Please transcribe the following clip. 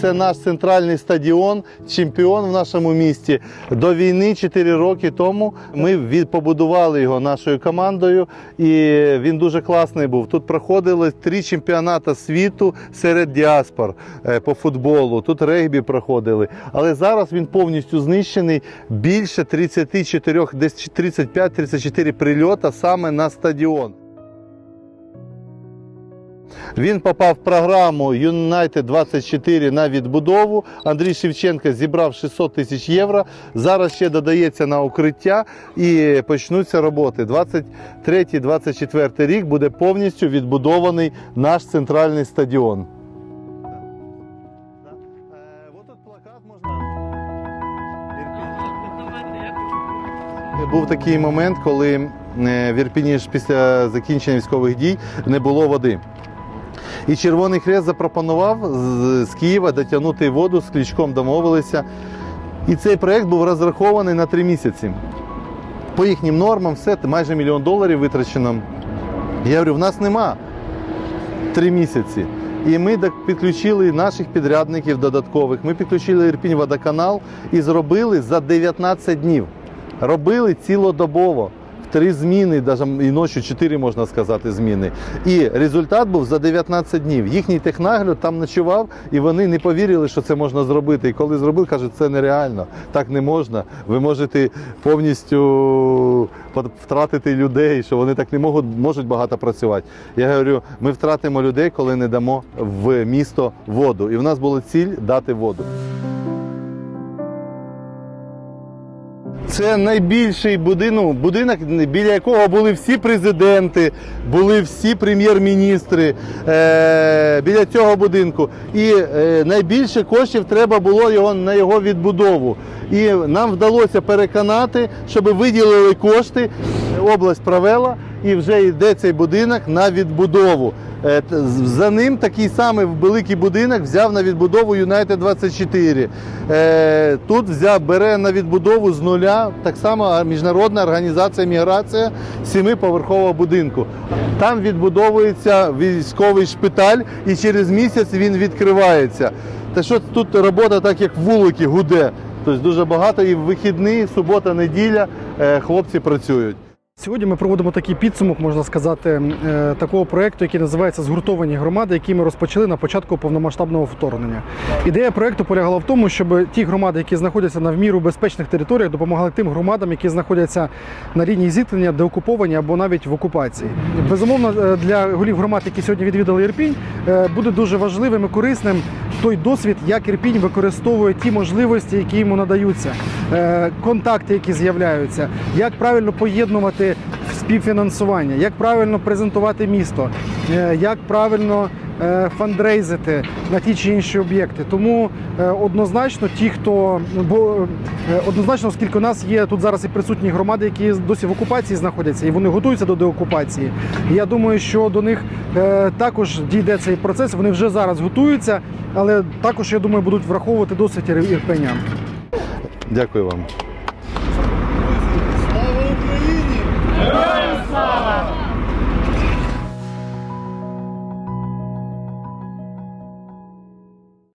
це наш центральний стадіон, чемпіон в нашому місті. До війни 4 роки тому ми побудували його нашою командою, і він дуже класний був. Тут проходили три чемпіонати світу серед діаспор е, по футболу. Тут регбі проходили. Але зараз він повністю знищений. Більше 34, десь 35-34 прильота саме на стадіон. Він попав в програму United 24 на відбудову. Андрій Шевченко зібрав 600 тисяч євро. Зараз ще додається на укриття і почнуться роботи. 23-24 рік буде повністю відбудований наш центральний стадіон. Був такий момент, коли е, в Ірпіні після закінчення військових дій не було води. І Червоний Хрест запропонував з- Києва дотягнути воду, з Клічком домовилися. І цей проєкт був розрахований на три місяці. По їхнім нормам, все, майже мільйон доларів витрачено. Я говорю, в нас нема три місяці. І ми підключили наших підрядників додаткових. Ми підключили Ірпінь водоканал і зробили за 19 днів. Робили цілодобово. Три зміни, навіть і ночі чотири можна сказати, зміни. І результат був за 19 днів. Їхній технагляд там ночував, і вони не повірили, що це можна зробити. І коли зробили, кажуть, це нереально, так не можна. Ви можете повністю втратити людей, що вони так не можуть, можуть багато працювати. Я говорю, ми втратимо людей, коли не дамо в місто воду. І в нас була ціль дати воду. Це найбільший будинок, будинок, біля якого були всі президенти, були всі прем'єр-міністри е, біля цього будинку. І е, найбільше коштів треба було його на його відбудову. І нам вдалося переконати, щоб виділили кошти. Область провела і вже йде цей будинок на відбудову. Е, За ним такий самий великий будинок взяв на відбудову United 24. Е, Тут взяв, бере на відбудову з нуля так само міжнародна організація міграція семиповерхового будинку. Там відбудовується військовий шпиталь, і через місяць він відкривається. Та що тут робота так як вулики гуде. Тобто дуже багато і в вихідні, субота, неділя е, хлопці працюють. Сьогодні ми проводимо такий підсумок, можна сказати, е, такого проекту, який називається Згуртовані громади, який ми розпочали на початку повномасштабного вторгнення. Ідея проекту полягала в тому, щоб ті громади, які знаходяться на в міру безпечних територіях, допомагали тим громадам, які знаходяться на лінії зіткнення, деокуповані або навіть в окупації. Безумовно, е, для голів громад, які сьогодні відвідали Ірпінь, е, буде дуже важливим і корисним той досвід, як Ірпінь використовує ті можливості, які йому надаються, е, контакти, які з'являються, як правильно поєднувати співфінансування, як правильно презентувати місто, е, як правильно фандрейзити на ті чи інші об'єкти. Тому е, однозначно ті, хто бо е, однозначно, оскільки у нас є тут зараз і присутні громади, які досі в окупації знаходяться, і вони готуються до деокупації. Я думаю, що до них е, також дійде цей процес. Вони вже зараз готуються, але також я думаю, будуть враховувати ір- ірпенян. Дякую вам. Слава Україні!